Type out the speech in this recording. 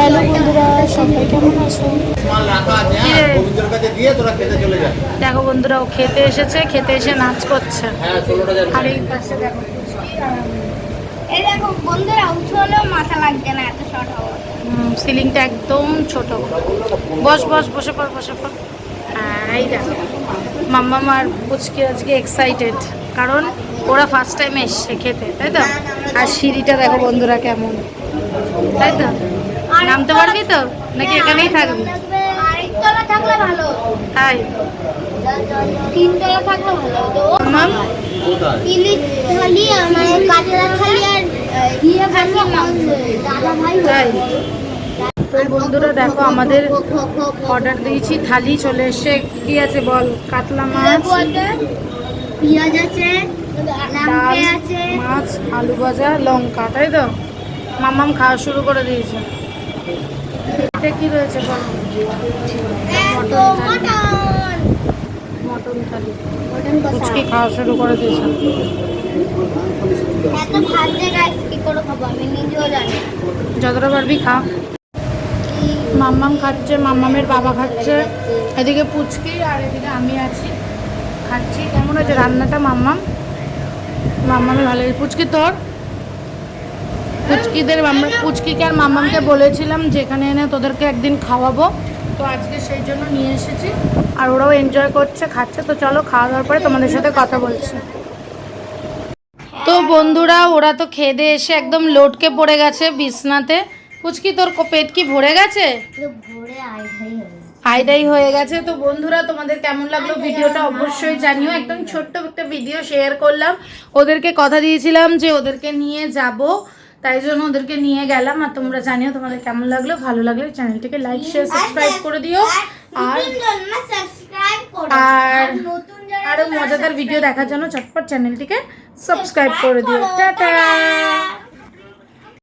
Hello বন্ধুরা সবাই কেমন আছো? দেখো বন্ধুরা ও খেতে এসেছে খেতে এসে নাচ করছে। আর এই পাশে দেখো পুচকি আর আমি। এই দেখো বন্ধুরা উঁচু হলেও মাথা লাগছে না এত শর্ট হওয়া। সিলিংটা একদম ছোট। বস বস বসে পড় বসে পড়। এই দেখো মাম্মা আর পুচকি আজকে এক্সাইটেড কারণ ওরা ফার্স্ট টাইম এসছে খেতে তাই তো? আর সিঁড়িটা দেখো বন্ধুরা কেমন তাই তো? নামতে পারবি তো? নাকি এখানেই থাকবি? থাকলে ভালো। তাই? তিনতলা থাকলে ভালো। মাম? কোথায় আমার কাতলা থালি আর ভাজি দাদা ভাই তাই তো বন্ধুরা দেখো আমাদের অর্ডার দিয়েছি থালি চলে এসে কি আছে বল? কাতলা মাছ পেঁয়াজ আছে ডাল আছে। মাছ আলু ভাজা লঙ্কা তাই তো? মামাম খাওয়া শুরু করে দিয়েছে। এটা কি রয়েছে মটন মটন থালি। ফুচকি খাওয়া শুরু করে দিয়েছে। যতটা পারবি খা। মাম্মাম খাচ্ছে মাম্মামের বাবা খাচ্ছে। এদিকে পুচকি আর এদিকে আমি আছি। খাচ্ছি। কেমন হয়েছে রান্নাটা মাম্মাম? মাম্মামের ভালো পুচকি তোর? পুচকিদের আমরা পুচকিকে আর মাম্মামকে বলেছিলাম যেখানে এনে তোদেরকে একদিন খাওয়াবো। তো আজকে সেই জন্য নিয়ে এসেছি। আর ওরাও এনজয় করছে খাচ্ছে। তো চলো খাওয়া দাওয়ার পরে তোমাদের সাথে কথা বলছি। তো বন্ধুরা ওরা তো খেয়ে দিয়ে এসে একদম লোটকে পড়ে গেছে বিছনাতে। পুচকি তোর পেট কি ভরে গেছে? হাইডাই হয়ে গেছে। তো বন্ধুরা তোমাদের কেমন লাগল ভিডিওটা অবশ্যই জানিও। একদম ছোট্ট একটা ভিডিও শেয়ার করলাম। ওদেরকে কথা দিয়েছিলাম যে ওদেরকে নিয়ে যাব। তাই জন্য ওদেরকে নিয়ে গেলাম আর তোমরা জানিও তোমাদের কেমন লাগল ভালো লাগলে চ্যানেলটিকে লাইক শেয়ার সাবস্ক্রাইব করে দিও। আর আর আরও মজাদার ভিডিও দেখার জন্য চটপট চ্যানেলটিকে সাবস্ক্রাইব করে দিও। টাটা।